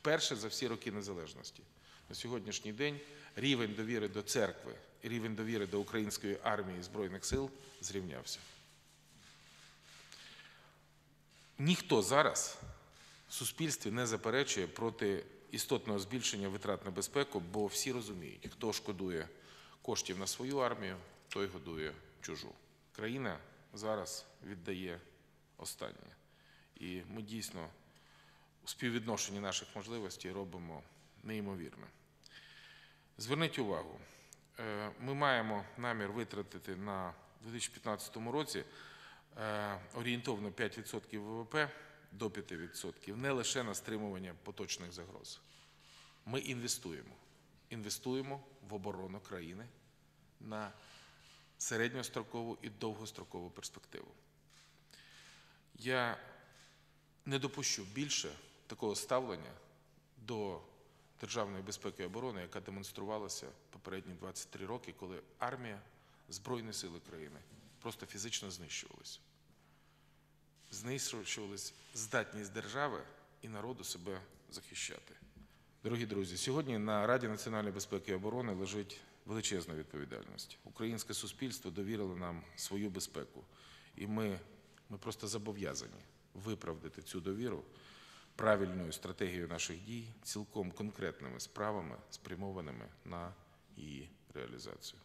Вперше за всі роки незалежності. На сьогоднішній день рівень довіри до церкви рівень довіри до української армії і Збройних сил зрівнявся. Ніхто зараз в суспільстві не заперечує проти істотного збільшення витрат на безпеку, бо всі розуміють, хто шкодує коштів на свою армію, той годує чужу. Країна зараз віддає останнє. І ми дійсно співвідношенні наших можливостей робимо неймовірне. Зверніть увагу, е, ми маємо намір витратити на 2015 році е, орієнтовно 5% ВВП до 5%, не лише на стримування поточних загроз. Ми інвестуємо. Інвестуємо в оборону країни на середньострокову і довгострокову перспективу. Я не допущу більше такого ставлення до державної безпеки і оборони, яка демонструвалася попередні 23 роки, коли армія, Збройні сили країни просто фізично знищувалися. Знищувалась здатність держави і народу себе захищати. Дорогі друзі, сьогодні на Раді національної безпеки і оборони лежить величезна відповідальність. Українське суспільство довірило нам свою безпеку, і ми, ми просто зобов'язані виправдати цю довіру правильною стратегією наших дій, цілком конкретними справами, спрямованими на її реалізацію.